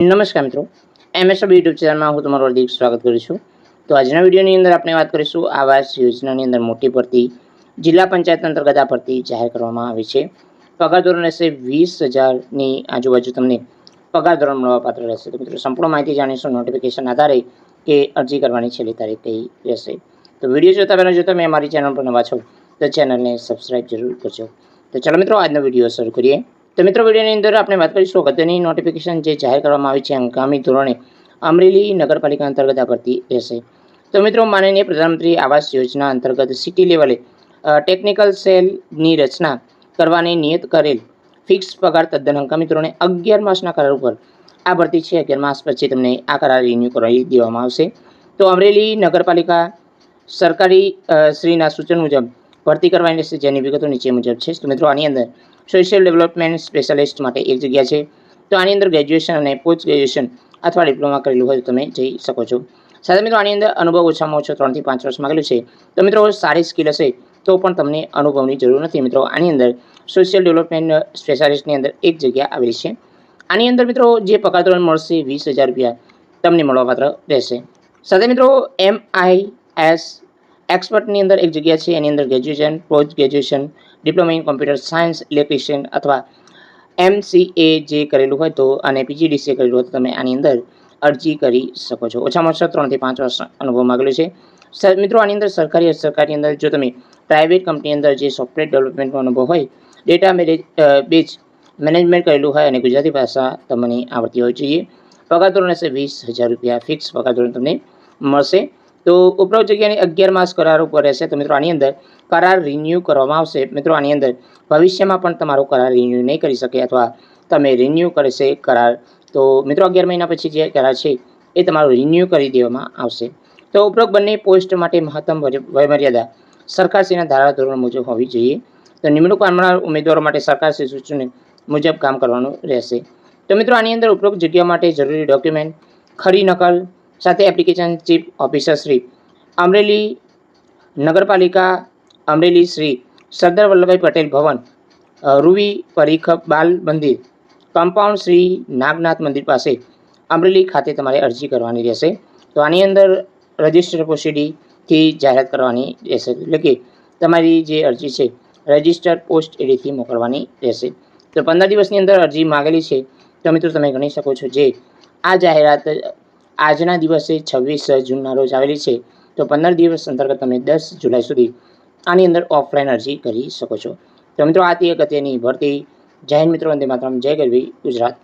નમસ્કાર મિત્રો. એમએસએબ યુટ્યુબ ચેનલમાં હું તમારું હાર્દિક સ્વાગત કરું છું. તો આજના વિડીયોની અંદર આપણે વાત કરીશું આવાસ યોજનાની અંદર મોટી ભરતી, જિલ્લા પંચાયત અંતર્ગત આ ભરતી જાહેર કરવામાં આવી છે. પગાર ધોરણ રહેશે વીસ હજારની આજુબાજુ તમને પગાર ધોરણ મળવા પાત્ર રહેશે. તો મિત્રો, સંપૂર્ણ માહિતી જાણીશું. નોટિફિકેશન આધારે કે અરજી કરવાની છેલ્લી તારીખ કઈ રહેશે. તો વીડિયો જોતા પહેલાં, જો તમે અમારી ચેનલ પર નવા છો, તો ચેનલને સબસ્ક્રાઇબ જરૂર કરજો. તો ચાલો મિત્રો, આજનો વીડિયો શરૂ કરીએ. તો મિત્રો, વિડીયોની અંદર આપણે વાત કરીશું અગત્યની નોટિફિકેશન જે જાહેર કરવામાં આવી છે હંગામી ધોરણે અમરેલી નગરપાલિકા અંતર્ગત આ ભરતી રહેશે. તો મિત્રો, માનનીય પ્રધાનમંત્રી આવાસ યોજના અંતર્ગત સિટી લેવલે ટેકનિકલ સેલની રચના કરવાની નિયત કરેલ ફિક્સ પગાર તદ્દન હંગામી ધોરણે અગિયાર માસના કરાર ઉપર આ ભરતી છે. અગિયાર માસ પછી તમને આ કરાર રિન્યૂ કરાવી દેવામાં આવશે. તો અમરેલી નગરપાલિકા સરકારી શ્રીના સૂચન મુજબ ભરતી કરવાની રહેશે જેની વિગતો નીચે મુજબ છે. તો મિત્રો, આની અંદર સોશિયલ ડેવલપમેન્ટ સ્પેશિયાલિસ્ટ માટે એક જગ્યા છે. તો આની અંદર ગ્રેજ્યુએશન અને પોસ્ટ ગ્રેજ્યુએશન અથવા ડિપ્લોમા કરેલું હોય તો તમે જઈ શકો છો. સાથે મિત્રો, આની અંદર અનુભવ ઓછામાં ઓછો ત્રણથી પાંચ વર્ષ માગેલું છે. તો મિત્રો, સારી સ્કિલ હશે તો પણ તમને અનુભવની જરૂર નથી. મિત્રો, આની અંદર સોશિયલ ડેવલપમેન્ટ સ્પેશિયાલિસ્ટની અંદર એક જગ્યા આવેલી છે. આની અંદર મિત્રો, જે પગાર ધોરણ મળશે, વીસ હજાર રૂપિયા તમને મળવાપાત્ર રહેશે. સાથે મિત્રો એમ આઈ એસ એક્સપર્ટની અંદર એક જગ્યા છે, એની અંદર graduation post graduation diploma in computer science electrician અથવા એમસીએ જે કરેલું હોય તો અને પીજીડીસીએ કરેલું હોય તો તમે આની અંદર અરજી કરી શકો છો. ઓછામાં ઓછા ત્રણથી પાંચ વર્ષ અનુભવ માગેલો છે. મિત્રો, આની અંદર સરકારી સરકારની અંદર જો તમે પ્રાઇવેટ કંપની અંદર જે સોફ્ટવેર ડેવલપમેન્ટનો અનુભવ હોય ડેટા મેનેજ બેઝ મેનેજમેન્ટ કરેલું હોય અને ગુજરાતી ભાષા તમને આવડતી હોવી જોઈએ. પગાર ધોરણ હશે વીસ હજાર રૂપિયા ફિક્સ પગાર ધોરણ તમને મળશે. તો ઉપરોક્ત જગ્યાની અગિયાર માસ કરાર ઉપર રહેશે. તો મિત્રો આની અંદર કરાર રિન્યૂ કરવામાં આવશે. મિત્રો આની અંદર ભવિષ્યમાં પણ તમારો કરાર રિન્યૂ નહીં કરી શકે અથવા તમે રિન્યૂ કરશે કરાર. તો મિત્રો અગિયાર મહિના પછી જે કરાર છે એ તમારો રિન્યૂ કરી દેવામાં આવશે. તો ઉપરોક્ત બંને પોસ્ટ માટે મહત્તમ વય- વયમર્યાદા સરકારશ્રીના ધારાધોરણ મુજબ હોવી જોઈએ. તો નિમણૂક પામનાર ઉમેદવારો માટે સરકારશ્રી સૂચનો મુજબ કામ કરવાનું રહેશે. તો મિત્રો આની અંદર ઉપરોક્ત જગ્યા માટે જરૂરી ડોક્યુમેન્ટ ખરી નકલ સાથે application chief officer Shri Amreli નગરપાલિકા અમરેલી શ્રી સરદાર વલ્લભભાઈ પટેલ ભવન રૂવી પરીખ બાલ મંદિર કમ્પાઉન્ડ શ્રી નાગનાથ મંદિર પાસે અમરેલી ખાતે તમારે અરજી કરવાની રહેશે. તો આની અંદર રજિસ્ટર પોસીડીથી જાહેરાત કરવાની રહેશે. એટલે કે તમારી જે અરજી છે, રજિસ્ટર પોસ્ટ એડીથી મોકલવાની રહેશે. તો પંદર દિવસની અંદર અરજી માગેલી છે. તો મિત્રો તમે ગણી શકો છો જે આ જાહેરાત આજના દિવસે છવ્વીસ જૂનના રોજ આવેલી છે. તો પંદર દિવસ અંતર્ગત તમે દસ જુલાઈ સુધી આની અંદર ઓફલાઈન અરજી કરી શકો છો. તો મિત્રો, આ તે અગત્યની ભરતી. જૈન મિત્રો, વંદે માતરમ. જય ગરવી ગુજરાત.